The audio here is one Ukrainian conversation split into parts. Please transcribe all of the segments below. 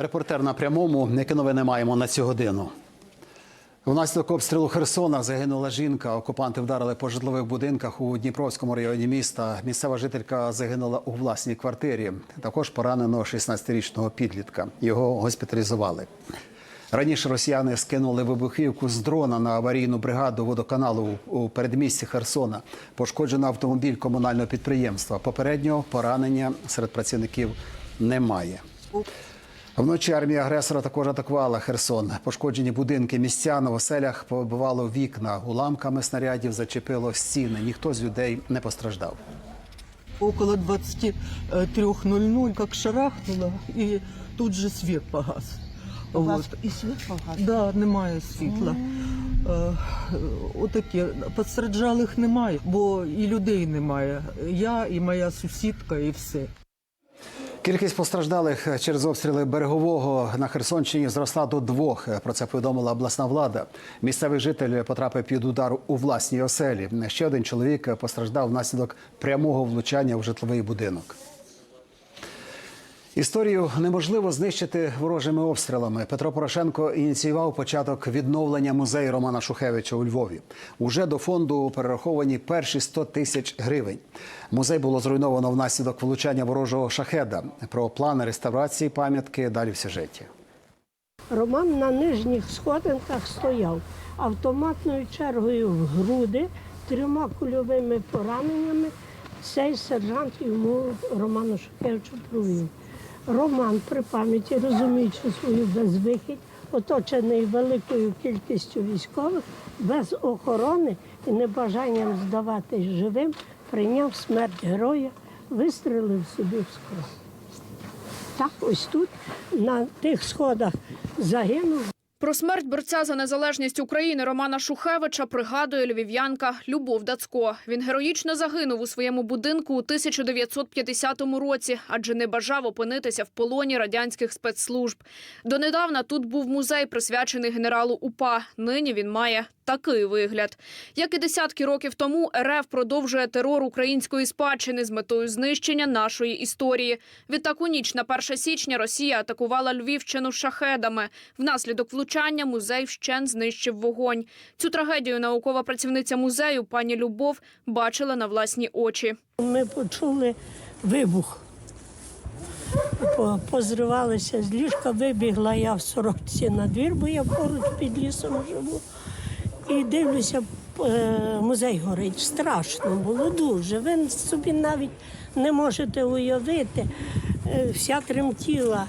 Репортер на прямому. Які новини маємо на цю годину? Внаслідок обстрілу Херсона загинула жінка. Окупанти вдарили по житлових будинках у Дніпровському районі міста. Місцева жителька загинула у власній квартирі. Також поранено 16-річного підлітка. Його госпіталізували. Раніше росіяни скинули вибухівку з дрона на аварійну бригаду водоканалу у передмісті Херсона. Пошкоджено автомобіль комунального підприємства. Попереднього поранення серед працівників немає. Вночі армія агресора також атакувала Херсон. Пошкоджені будинки містян в оселях побивало вікна. Уламками снарядів зачепило стіни. Ніхто з людей не постраждав. Около 23.00 как шарахнуло, и тут же свет погас. У вас Вот. і світ погас? Да, немає світла. Е, Отаке. Постраждалих немає, бо і людей немає. Я і моя сусідка, і все. Кількість постраждалих через обстріли берегового на Херсонщині зросла до двох. Про це повідомила обласна влада. Місцевий житель потрапив під удар у власній оселі. Ще один чоловік постраждав внаслідок прямого влучання в житловий будинок. Історію неможливо знищити ворожими обстрілами. Петро Порошенко ініціював початок відновлення музею Романа Шухевича у Львові. Уже до фонду перераховані перші 100 тисяч гривень. Музей було зруйновано внаслідок влучання ворожого шахеда. Про плани реставрації пам'ятки далі в сюжеті. Роман на нижніх сходинках стояв автоматною чергою в груди, трьома кульовими пораненнями. Цей сержант йому Роману Шухевичу провів. Роман при пам'яті, розуміючи свою безвихідь, оточений великою кількістю військових, без охорони і небажанням здаватись живим, прийняв смерть героя, вистрелив собі в скронь. Так, ось тут, на тих сходах, загинув. Про смерть борця за незалежність України Романа Шухевича пригадує львів'янка Любов Дацько. Він героїчно загинув у своєму будинку у 1950 році, адже не бажав опинитися в полоні радянських спецслужб. Донедавна тут був музей, присвячений генералу УПА. Нині він має такий вигляд. Як і десятки років тому, РФ продовжує терор української спадщини з метою знищення нашої історії. Відтак у ніч на 1 січня Росія атакувала Львівщину шахедами. Внаслідок влучання музей вщен знищив вогонь. Цю трагедію наукова працівниця музею пані Любов бачила на власні очі. Ми почули вибух. По- Позривалися з ліжка, вибігла я в сорочці на двір, бо я поруч під лісом живу. І дивлюся, е, музей горить. Страшно було дуже. Ви собі навіть не можете уявити. Е, Вся тремтіла.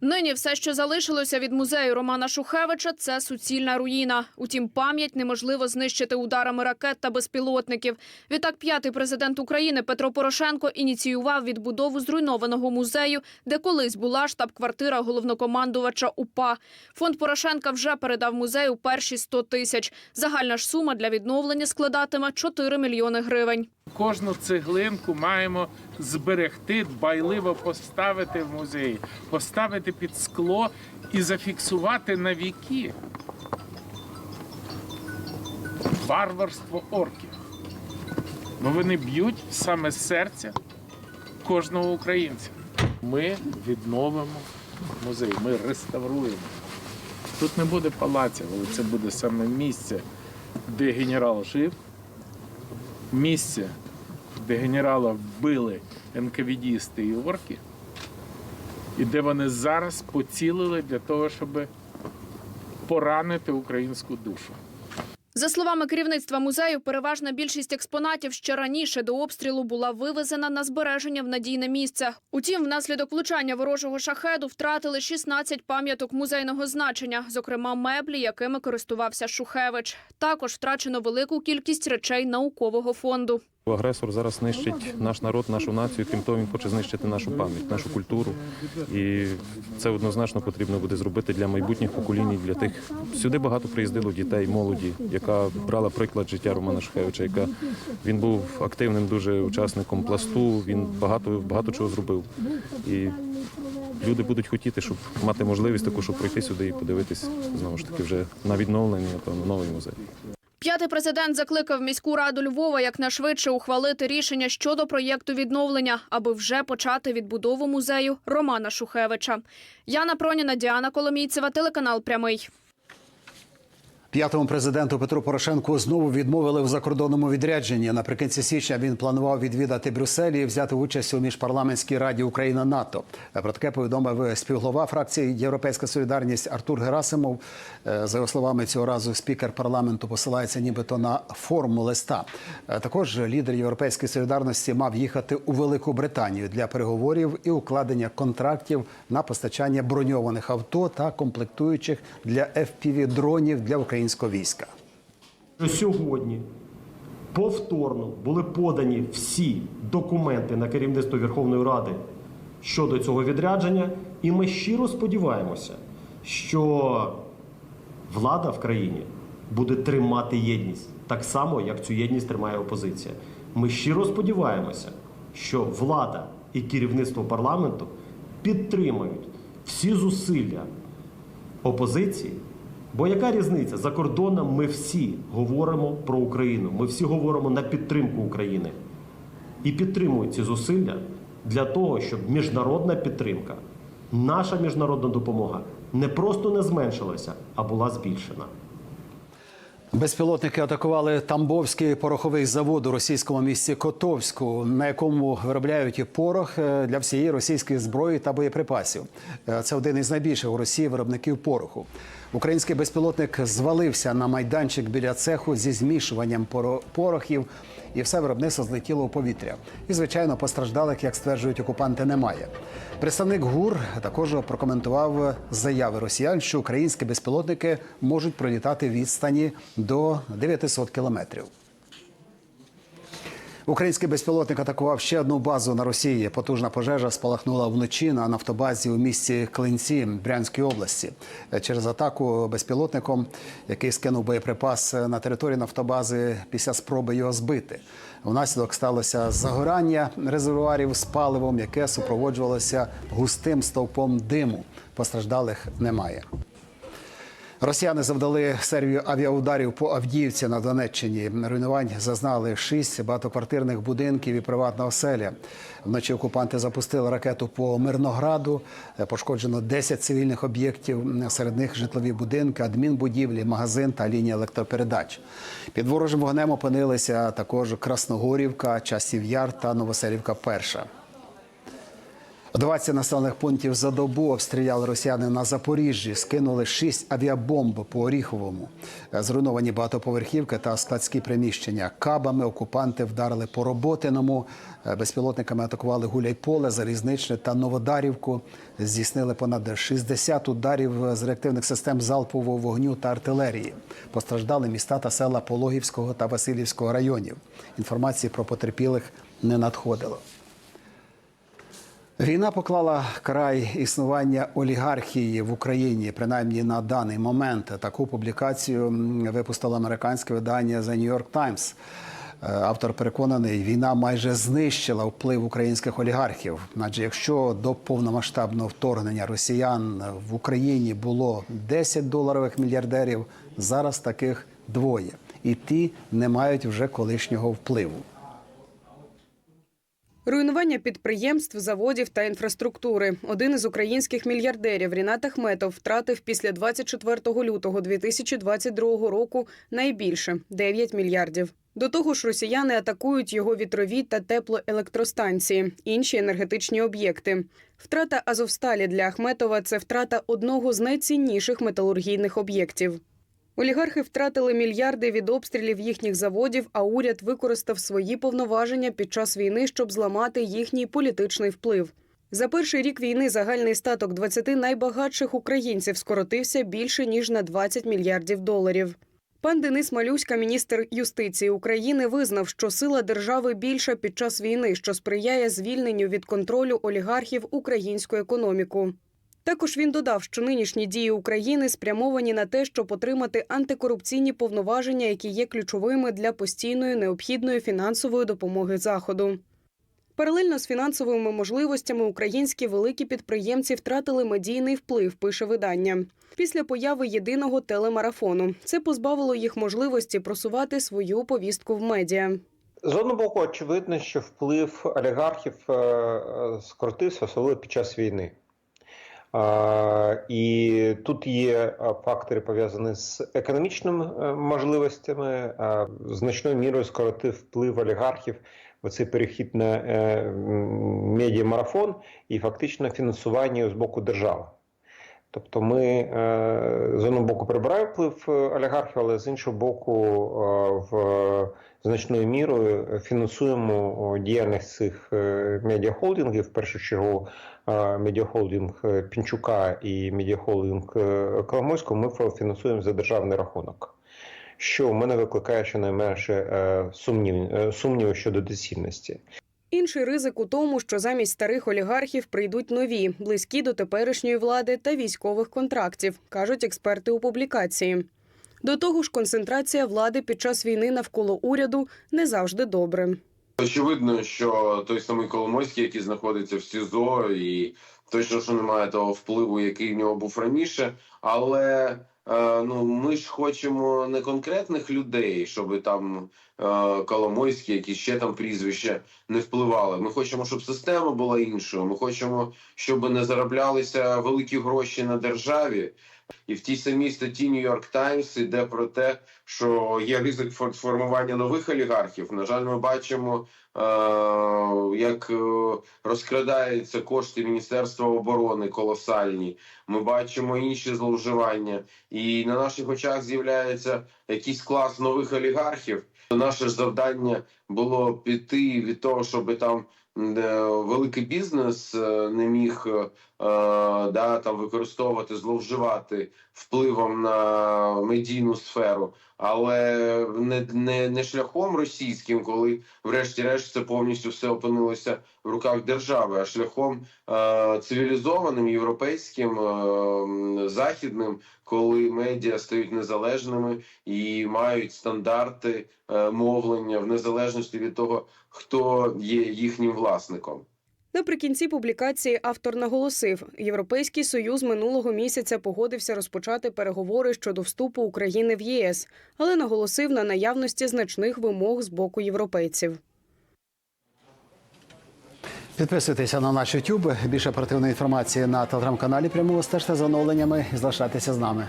Нині все, що залишилося від музею Романа Шухевича, це суцільна руїна. Утім, пам'ять неможливо знищити ударами ракет та безпілотників. Відтак, п'ятий президент України Петро Порошенко ініціював відбудову зруйнованого музею, де колись була штаб-квартира головнокомандувача УПА. Фонд Порошенка вже передав музею перші 100 тисяч. Загальна ж сума для відновлення складатиме 4 мільйони гривень. Кожну цеглинку маємо зберегти, дбайливо поставити в музеї, поставити під скло і зафіксувати на віки варварство орків. Бо вони б'ють саме з серця кожного українця. Ми відновимо музей, ми реставруємо. Тут не буде палаців, але це буде саме місце, де генерал жив, місце, де генерала вбили НКВДісти і орки, і де вони зараз поцілили для того, щоб поранити українську душу. За словами керівництва музею, переважна більшість експонатів ще раніше до обстрілу була вивезена на збереження в надійне місце. Утім, внаслідок влучання ворожого шахеду втратили 16 пам'яток музейного значення, зокрема меблі, якими користувався Шухевич. Також втрачено велику кількість речей наукового фонду. Агресор зараз нищить наш народ, нашу націю. Крім того, він хоче знищити нашу пам'ять, нашу культуру. І це однозначно потрібно буде зробити для майбутніх поколінь, для тих. Сюди багато приїздило дітей, молоді, яка брала приклад життя Романа Шухевича, яка він був активним дуже учасником пласту. Він багато багато чого зробив. І люди будуть хотіти, щоб мати можливість таку, щоб прийти сюди і подивитись знову ж таки вже на відновлення, напевно, новий музей. П'ятий президент закликав міську раду Львова якнайшвидше ухвалити рішення щодо проєкту відновлення, аби вже почати відбудову музею Романа Шухевича. Яна Проніна, Діана Коломійцева, телеканал Прямий. П'ятому президенту Петру Порошенку знову відмовили в закордонному відрядженні. Наприкінці січня він планував відвідати Брюссель і взяти участь у міжпарламентській раді Україна НАТО. Про таке повідомив співглава фракції Європейська Солідарність Артур Герасимов. Е, За його словами, цього разу спікер парламенту посилається нібито на форму листа. Е, Також лідер Європейської солідарності мав їхати у Велику Британію для переговорів і укладення контрактів на постачання броньованих авто та комплектуючих для fpv дронів для українського війська. сьогодні повторно були подані всі документи на керівництво Верховної Ради щодо цього відрядження, і ми щиро сподіваємося, що влада в країні буде тримати єдність так само, як цю єдність тримає опозиція. Ми щиро сподіваємося, що влада і керівництво парламенту підтримають всі зусилля опозиції. Бо яка різниця? За кордоном ми всі говоримо про Україну. Ми всі говоримо на підтримку України. І підтримують ці зусилля для того, щоб міжнародна підтримка, наша міжнародна допомога не просто не зменшилася, а була збільшена. Безпілотники атакували Тамбовський пороховий завод у російському місті Котовську, на якому виробляють і порох е, для всієї російської зброї та боєприпасів. Е, Це один із найбільших у Росії виробників пороху. Український безпілотник звалився на майданчик біля цеху зі змішуванням поро- порохів, і все виробництво злетіло у повітря. І звичайно, постраждалих, як стверджують окупанти, немає. Представник ГУР також прокоментував заяви росіян, що українські безпілотники можуть пролітати відстані до 900 кілометрів. Український безпілотник атакував ще одну базу на Росії. Потужна пожежа спалахнула вночі на нафтобазі у місті Клинці Брянської області. Через атаку безпілотником, який скинув боєприпас на території нафтобази після спроби його збити. Внаслідок сталося загорання резервуарів з паливом, яке супроводжувалося густим стовпом диму. Постраждалих немає. Росіяни завдали серію авіаударів по Авдіївці на Донеччині. Руйнувань зазнали шість багатоквартирних будинків і приватна оселя. Вночі окупанти запустили ракету по Мирнограду. Пошкоджено 10 цивільних об'єктів. Серед них житлові будинки, адмінбудівлі, магазин та лінія електропередач. Під ворожим вогнем опинилися також Красногорівка, Часів Яр та Новоселівка Перша. 20 населених пунктів за добу обстріляли росіяни на Запоріжжі, скинули 6 авіабомб по Оріховому. Зруйновані багатоповерхівки та складські приміщення. Кабами окупанти вдарили по Роботиному. Безпілотниками атакували Гуляйполе, Залізничне та Новодарівку. Здійснили понад 60 ударів з реактивних систем залпового вогню та артилерії. Постраждали міста та села Пологівського та Васильівського районів. Інформації про потерпілих не надходило. Війна поклала край існування олігархії в Україні, принаймні на даний момент. Таку публікацію випустило американське видання The New York Times. Е, Автор переконаний, війна майже знищила вплив українських олігархів. Адже якщо до повномасштабного вторгнення росіян в Україні було 10 доларових мільярдерів, зараз таких двоє, і ті не мають вже колишнього впливу. Руйнування підприємств, заводів та інфраструктури. Один із українських мільярдерів Рінат Ахметов втратив після 24 лютого 2022 року найбільше 9 мільярдів. До того ж, росіяни атакують його вітрові та теплоелектростанції, інші енергетичні об'єкти. Втрата Азовсталі для Ахметова це втрата одного з найцінніших металургійних об'єктів. Олігархи втратили мільярди від обстрілів їхніх заводів, а уряд використав свої повноваження під час війни, щоб зламати їхній політичний вплив. За перший рік війни загальний статок 20 найбагатших українців скоротився більше ніж на 20 мільярдів доларів. Пан Денис Малюська, міністр юстиції України, визнав, що сила держави більша під час війни, що сприяє звільненню від контролю олігархів українську економіку. Також він додав, що нинішні дії України спрямовані на те, щоб отримати антикорупційні повноваження, які є ключовими для постійної необхідної фінансової допомоги заходу. Паралельно з фінансовими можливостями українські великі підприємці втратили медійний вплив, пише видання. Після появи єдиного телемарафону це позбавило їх можливості просувати свою повістку в медіа. З одного боку, очевидно, що вплив олігархів е, е, скоротився, особливо під час війни. І тут є фактори пов'язані з економічними е, можливостями, значною мірою скоротив вплив олігархів в цей перехід на е, медіамарафон і фактично фінансування з боку держави. Тобто ми е, з одного боку прибираємо вплив е, олігархів, але з іншого боку, е, в значною мірою фінансуємо діяльність цих медіахолдингів, в першу чергу медіахолдинг Пінчука і медіахолдинг Коломойського ми фінансуємо за державний рахунок. Що в мене викликає щонайменше сумнів, сумніви щодо доцільності. Інший ризик у тому, що замість старих олігархів прийдуть нові, близькі до теперішньої влади та військових контрактів, кажуть експерти у публікації. До того ж, концентрація влади під час війни навколо уряду не завжди добре. Очевидно, що той самий Коломойський, який знаходиться в СІЗО, і точно що немає того впливу, який в нього був раніше. Але ну ми ж хочемо не конкретних людей, щоб там Коломойські, які ще там прізвища не впливали. Ми хочемо, щоб система була іншою. Ми хочемо, щоб не зароблялися великі гроші на державі. І в тій самій статті York Times йде про те, що є ризик фор- формування нових олігархів. На жаль, ми бачимо, е, як е, розкрадаються кошти Міністерства оборони колосальні. Ми бачимо інші зловживання, і на наших очах з'являється якийсь клас нових олігархів. Наше завдання було піти від того, щоб там е, великий бізнес не міг да, там використовувати, зловживати впливом на медійну сферу, але не, не, не шляхом російським, коли врешті-решт це повністю все опинилося в руках держави, а шляхом е, цивілізованим європейським, е, західним, коли медіа стають незалежними і мають стандарти е, мовлення в незалежності від того, хто є їхнім власником. Наприкінці публікації автор наголосив, Європейський союз минулого місяця погодився розпочати переговори щодо вступу України в ЄС, але наголосив на наявності значних вимог з боку європейців. Підписуйтеся на наш YouTube. Більше оперативної інформації на телеграм-каналі. Прямого стежте за оновленнями і залишайтеся з нами.